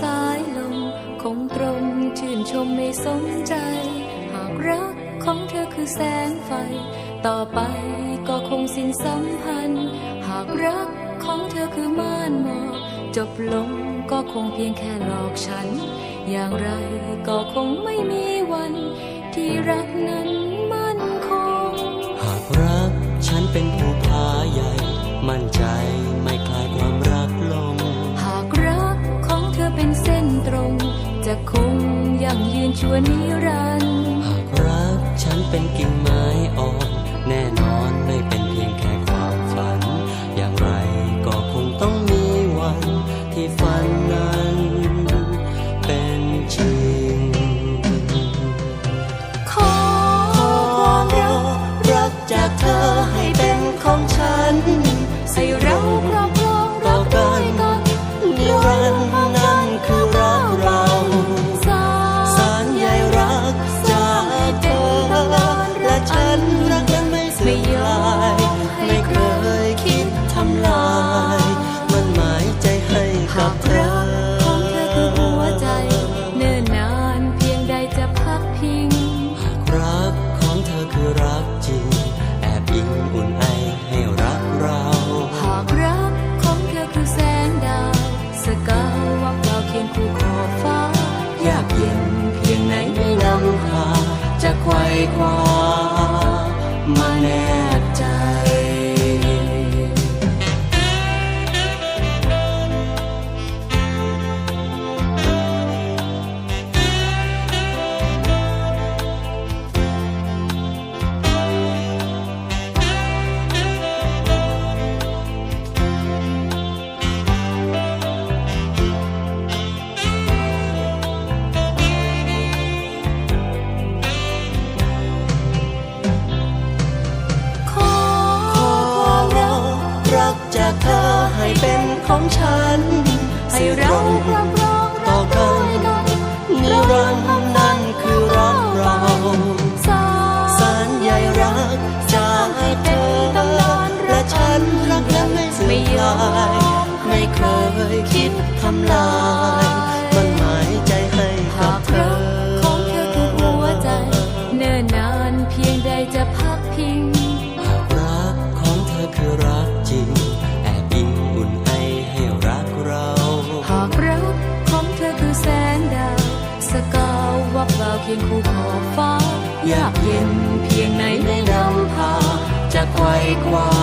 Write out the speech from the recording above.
สายลมคงตรงชื่นชมไม่สนใจ หากรักของเธอคือแสงไฟ ต่อไปก็คงสิ้นสัมพันธ์ หากรักของเธอคือม่านหมอกจบลงก็คงเพียงแค่หลอกฉัน อย่างไรก็คงไม่มีวัน ที่รักนั้นมั่นคง หากรักฉันเป็นผู้พาใหญ่ มั่นใจ จะคงยั่งยืนชั่วนิรันดร์หากรักฉันเป็นกิ่งไม้อ่อนแน่นอนไม่เป็นเพียงแค่ความฝัน อย่างไรก็คงต้องมีวันที่ฝันนั้นเป็นจริง ขอความรักรักจากเธอให้เป็นของฉันให้เรา ไเธอให้เป็นของฉัน ให้เรารอบครองต่อกันนิรันดร์นั่นคือรักเราสารใหญ่รักจากเธอและฉันรักและไม่เสื่อมลายไม่เคยคิดทำลาย พียงคู่ขอบฟ้า ยากเย็นเพียงไหนไม่นำพาจะไขว่คว้า